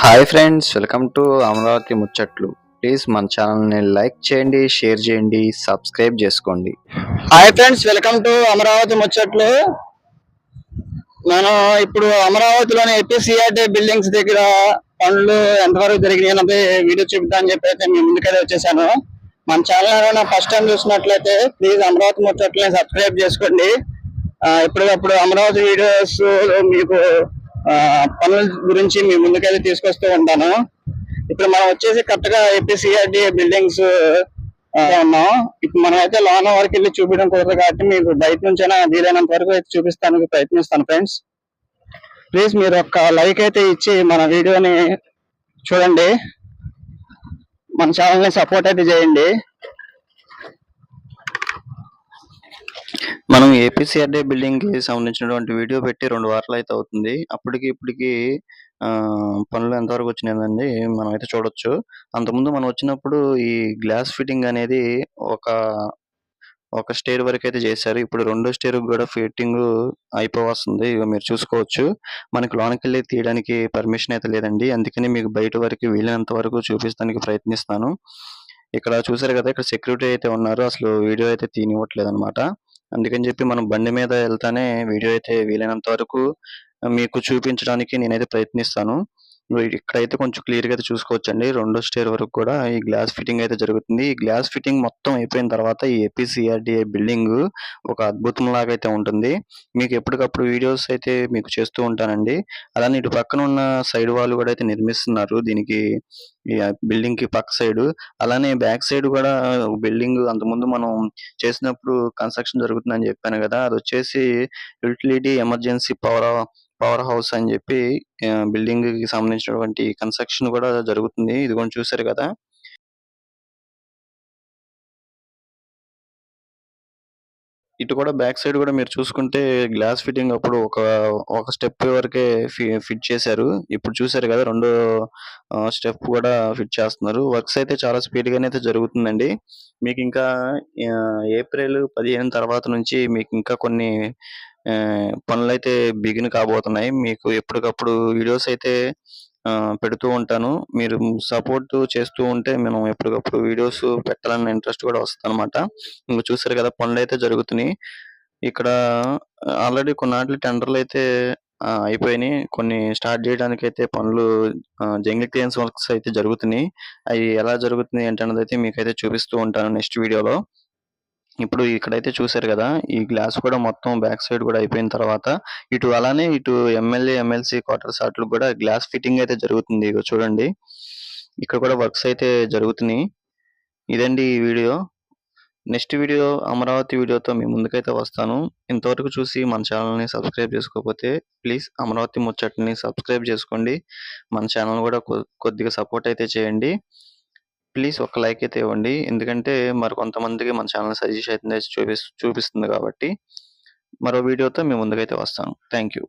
Hi friends welcome to Amaravati ముచ్చట్లు. Please మన ఛానల్ని లైక్ చేయండి షేర్ చేయండి సబ్స్క్రైబ్ చేసుకోండి. Hi friends welcome to Amaravati ముచ్చట్లు. నేను ఇప్పుడు అమరావతిలోని ఎపిసిఆర్టీ బిల్డింగ్స్ దగ్గర పనులు ఎంతవరకు జరిగినాయి అన్నది వీడియో చూపిద్దామని చెప్పి అయితే మేము ముందుకైతే వచ్చేసాను. మన ఛానల్ ఎవరైనా ఫస్ట్ టైం చూసినట్లయితే ప్లీజ్ అమరావతి ముచ్చట్లని సబ్స్క్రైబ్ చేసుకోండి. ఆ, ఎప్పటికప్పుడు అమరావతి వీడియోస్ మీకు పనుల గురించి మీ ముందుకైతే తీసుకొస్తూ ఉంటాను. ఇప్పుడు మనం వచ్చేసి కరెక్ట్గా ఏపీసీఆర్టీ బిల్డింగ్స్ ఉన్నాం. ఇప్పుడు మనం అయితే లోన వరకు వెళ్ళి చూపించడం కుదరదు కాబట్టి మీకు బయట నుంచైనా వీలైనంత వరకు అయితే చూపిస్తానికి ప్రయత్నిస్తాను ఫ్రెండ్స్ ప్లీజ్ మీరు ఒక లైక్ అయితే ఇచ్చి మన వీడియోని చూడండి. మన ఛానల్ని సపోర్ట్ అయితే చేయండి. మనం ఏపీసీఆర్డీ బిల్డింగ్కి సంబంధించినటువంటి వీడియో పెట్టి రెండు వారాలు అయితే అవుతుంది. అప్పటికి ఇప్పటికి ఆ, పనులు ఎంతవరకు వచ్చినాయండి మనం అయితే చూడొచ్చు. అంతకుముందు మనం వచ్చినప్పుడు ఈ గ్లాస్ ఫిట్టింగ్ అనేది ఒక ఒక స్టేర్ వరకు అయితే చేశారు. ఇప్పుడు రెండో స్టేర్ కూడా ఫిట్టింగ్ అయిపోవస్తుంది ఇక మీరు చూసుకోవచ్చు. మనకి లోనికి వెళ్ళి తీయడానికి పర్మిషన్ అయితే లేదండి. అందుకని మీకు బయట వరకు వీలైనంత వరకు చూపించడానికి ప్రయత్నిస్తాను. ఇక్కడ చూసారు కదా ఇక్కడ సెక్యూరిటీ అయితే ఉన్నారు. అసలు వీడియో అయితే తీనివ్వట్లేదు అనమాట అందుకని చెప్పి మనం బండి మీద వెళ్తానే వీడియో అయితే వీలైనంత వరకు మీకు చూపించడానికి నేనైతే ప్రయత్నిస్తాను. ఇక్కడైతే కొంచెం క్లియర్గా అయితే చూసుకోవచ్చండి. రెండో స్టేర్ వరకు కూడా ఈ గ్లాస్ ఫిట్టింగ్ అయితే జరుగుతుంది. ఈ గ్లాస్ ఫిట్టింగ్ మొత్తం అయిపోయిన తర్వాత ఈ ఏపీసీఆర్డీఏ బిల్డింగ్ ఒక అద్భుతం లాగా అయితే ఉంటుంది. మీకు ఎప్పటికప్పుడు వీడియోస్ అయితే మీకు చేస్తూ ఉంటానండి. అలానే ఇటు పక్కన ఉన్న సైడ్ వాళ్ళు కూడా అయితే నిర్మిస్తున్నారు. దీనికి ఈ బిల్డింగ్కి పక్క సైడ్. అలానే బ్యాక్ సైడ్ కూడా బిల్డింగ్ అంతకుముందు మనం చేసినప్పుడు కన్స్ట్రక్షన్ జరుగుతుందని చెప్పాను కదా. అది వచ్చేసి utility emergency power power house అని చెప్పి బిల్డింగ్కి సంబంధించినటువంటి కన్స్ట్రక్షన్ కూడా జరుగుతుంది. ఇది కూడా చూసారు కదా. ఇటు కూడా బ్యాక్ సైడ్ కూడా మీరు చూసుకుంటే గ్లాస్ ఫిట్టింగ్ అప్పుడు ఒక ఒక స్టెప్ వరకే ఫిట్ చేశారు. ఇప్పుడు చూసారు కదా రెండో స్టెప్ కూడా ఫిట్ చేస్తున్నారు. వర్క్స్ అయితే చాలా స్పీడ్ గానే అయితే జరుగుతుందండి. మీకు ఇంకా ఏప్రిల్ పదిహేను తర్వాత నుంచి మీకు ఇంకా కొన్ని పనులు అయితే బిగిన్ కాబోతున్నాయి. మీకు ఎప్పటికప్పుడు వీడియోస్ అయితే పెడుతూ ఉంటాను. మీరు సపోర్ట్ చేస్తూ ఉంటే మనం ఎప్పటికప్పుడు వీడియోస్ పెట్టాలన్న ఇంట్రెస్ట్ కూడా వస్తుంది అనమాట ఇంకా చూసారు కదా పనులు అయితే జరుగుతున్నాయి. ఇక్కడ ఆల్రెడీ కొన్నాటి టెండర్లు అయితే అయిపోయినాయి. కొన్ని స్టార్ట్ చేయడానికి అయితే పనులు జంగిల్ క్లియన్స్ వర్క్స్ అయితే జరుగుతున్నాయి. అవి ఎలా జరుగుతున్నాయి ఏంటన్నది అయితే మీకైతే చూపిస్తూ ఉంటాను నెక్స్ట్ వీడియోలో. ఇప్పుడు ఇక్కడైతే చూసారు కదా ఈ గ్లాస్ కూడా మొత్తం బ్యాక్ సైడ్ కూడా అయిపోయిన తర్వాత ఇటు అలానే ఇటు ఎమ్మెల్యే ఎమ్మెల్సీ క్వార్టర్స్ అట్లు కూడా గ్లాస్ ఫిట్టింగ్ అయితే జరుగుతుంది. ఇక చూడండి. ఇక్కడ కూడా వర్క్స్ అయితే జరుగుతున్నాయి. ఇదండి ఈ వీడియో. నెక్స్ట్ వీడియో అమరావతి వీడియోతో మీ ముందుకైతే వస్తాను. ఇంతవరకు చూసి మన ఛానల్ని సబ్స్క్రైబ్ చేసుకోకపోతే ప్లీజ్ అమరావతి ముచ్చట్ని సబ్స్క్రైబ్ చేసుకోండి. మన ఛానల్ కూడా కొద్దిగా సపోర్ట్ అయితే చేయండి. ప్లీజ్ ఒక లైక్ అయితే ఇవ్వండి. ఎందుకంటే మరి కొంతమందికి మన ఛానల్ సజెస్ట్ అయితే చూపి చూపిస్తుంది కాబట్టి మరో వీడియోతో మీ ముందుకైతే వస్తాను. Thank you